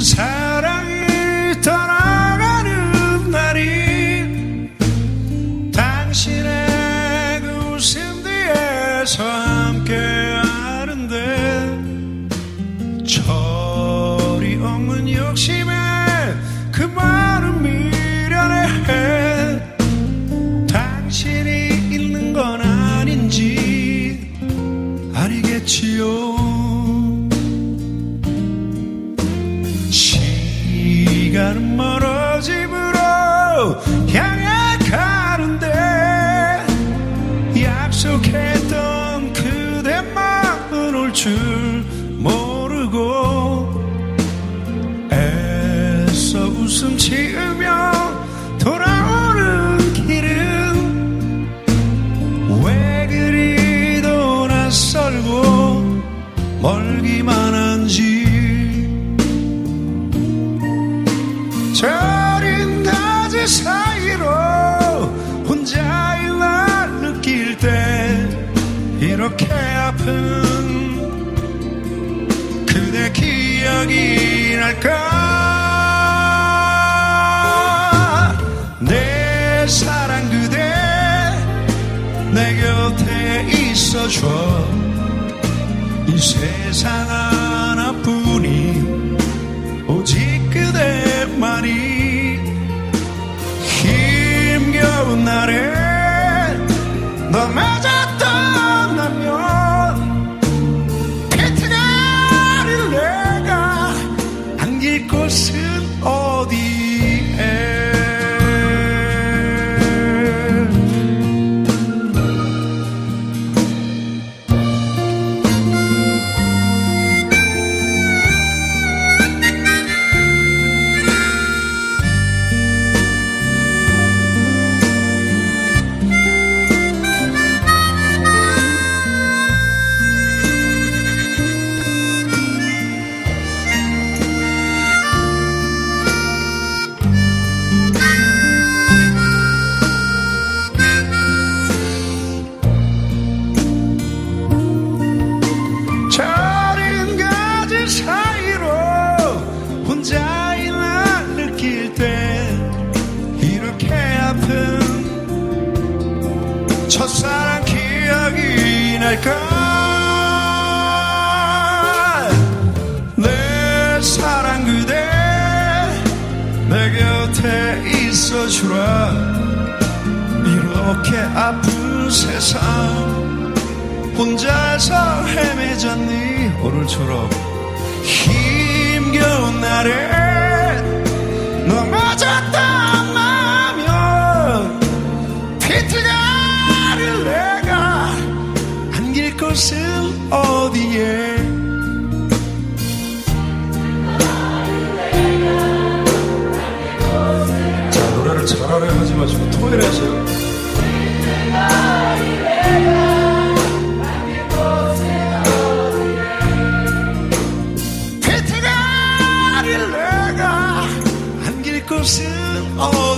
Jesus had. 시간은 멀어 집으로 향해 가는데 약속했던 그대만은 올 줄 모르고 애써 웃음 지으며 돌아오는 길은 왜 그리도 낯설고 멀기만 한지 이렇게 아픈 그대 기억이 날까? 내 사랑 그대 내 곁에 있어줘. 이 세상 하나뿐인 오직 그대만이 힘겨운 날에 너 마저 안길 곳은 어디 있어주라. 이렇게 아픈 세상. 혼자서 헤매졌니? 오늘처럼 힘겨운 날에 떠 안길 곳은 어